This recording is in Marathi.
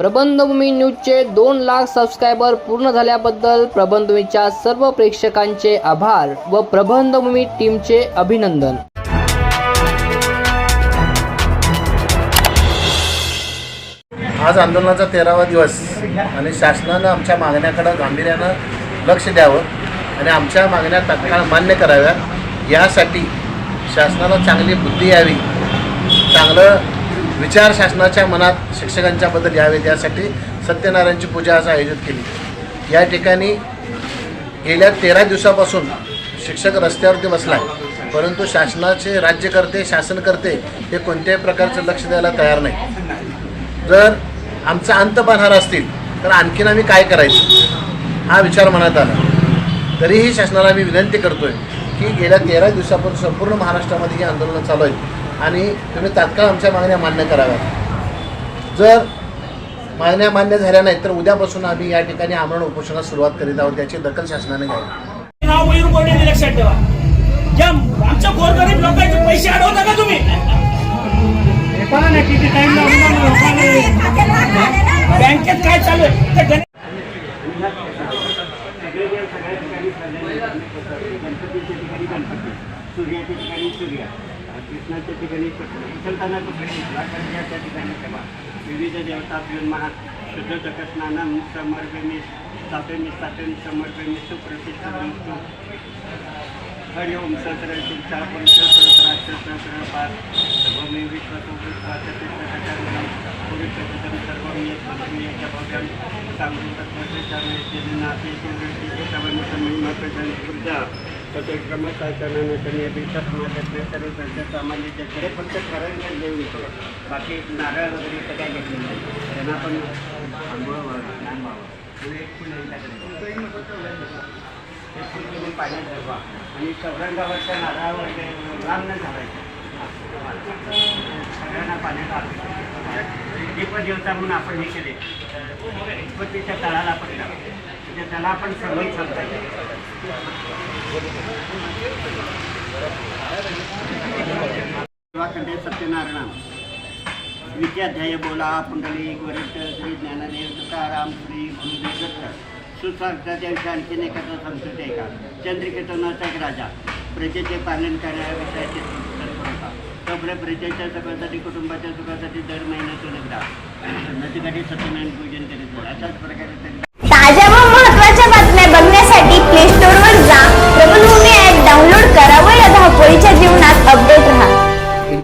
प्रबंधभूमी न्यूजचे दोन लाख सबस्क्रायबर पूर्ण झाल्याबद्दल प्रबंधभूमीच्या सर्व प्रेक्षकांचे आभार व प्रबंधभूमी टीमचे अभिनंदन. आज आंदोलनाचा तेरावा दिवस आणि शासनानं आमच्या मागण्याकडं गांभीर्यानं लक्ष द्यावं आणि आमच्या मागण्या तत्काळ मान्य कराव्या यासाठी शासनाला चांगली बुद्धी यावी चांगलं विचार शासनाच्या मनात शिक्षकांच्याबद्दल यावेत यासाठी सत्यनारायणची पूजा असं आयोजित केली. या ठिकाणी गेल्या तेरा दिवसापासून शिक्षक रस्त्यावरती बसला आहे परंतु शासनाचे राज्यकर्ते शासनकर्ते हे कोणत्याही प्रकारचं लक्ष द्यायला तयार नाही जर आमचा अंत पाहणार असतील तर आणखीन आम्ही काय करायचं? हा विचार मनात आला. तरीही शासनाला मी विनंती करतोय की गेल्या तेरा दिवसापासून संपूर्ण महाराष्ट्रामध्ये ही आंदोलनं चालू आहेत आणि तुम्ही तात्काळ आमच्या मागण्या मान्य कराव्यात. जर मागण्या मान्य झाल्या नाहीत तर उद्यापासून आम्ही या ठिकाणी आमरण उपोषणास सुरुवात करीत आहोत त्याची दखल शासनाने घ्यावी. नाव मयूर कोणी लक्षात ठेवा. आमच्या गोरगरीब लोकांचे पैसे अडवता का तुम्ही? बँकेत काय चालू आहे? ते गण- गणपतीच्या ठिकाणी गणपती सूर्याच्या ठिकाणी सूर्य. कृष्णाच्या ठिकाणी कृष्ण विठ्ठलताना त्या ठिकाणी ठेवा विविध देवता महा शुद्ध जगस्नानं समर्पमी स्थापनी स्थापन समर्पमी सुप्रतिष्ठा हरि ओम सत्र शिक्षा पुरुष सहस्र पाच सर्वमे विश्वतो विश्वासचित्रकटनं पुरुषचितं सर्वं यत्पदं येत्य भव्यं सांगृतत्वचरणेन नाते शिवृष्टी एकवनितमहिमप्रजन कृत्या तत्क्रमसाचनाने सर्व सामान्य जगकडे फक्त खरं देऊ येतो बाकी नारळ वगैरे तर काय घेतलं नाही. त्यांना पण आंघोळ व्हावं. ज्ञान व्हावं पुढे फुल ते फुल तुम्ही पाण्यात ठरवा आणि चौरंगावरच्या नारळावर लांब न झालायचं. सगळ्यांना पाण्यात टाकायचं दीपदेवता म्हणून आपण हे केले. गणपतीच्या तळाला आपण लावा. त्याला आपण समज सांगता येईल. सत्यनारायण. विद्याध्याय बोला पुंडली वरिष्ठ श्री ज्ञानदेव तुकाराम श्री गुरुदेव दत्त सुसार्थाच्या दिवशी आणखीन एखादा संस्कृती आहे का? चंद्रिकेतनाचा एक राजा. प्रजेचे पालन करणाऱ्या विषयाचे तत्परता तो प्रजेच्या सुखासाठी कुटुंबाच्या सुखासाठी दर महिन्यातून एकदा. नदीकाठी सत्यनारायण पूजन करीत अशाच प्रकारे त्यांनी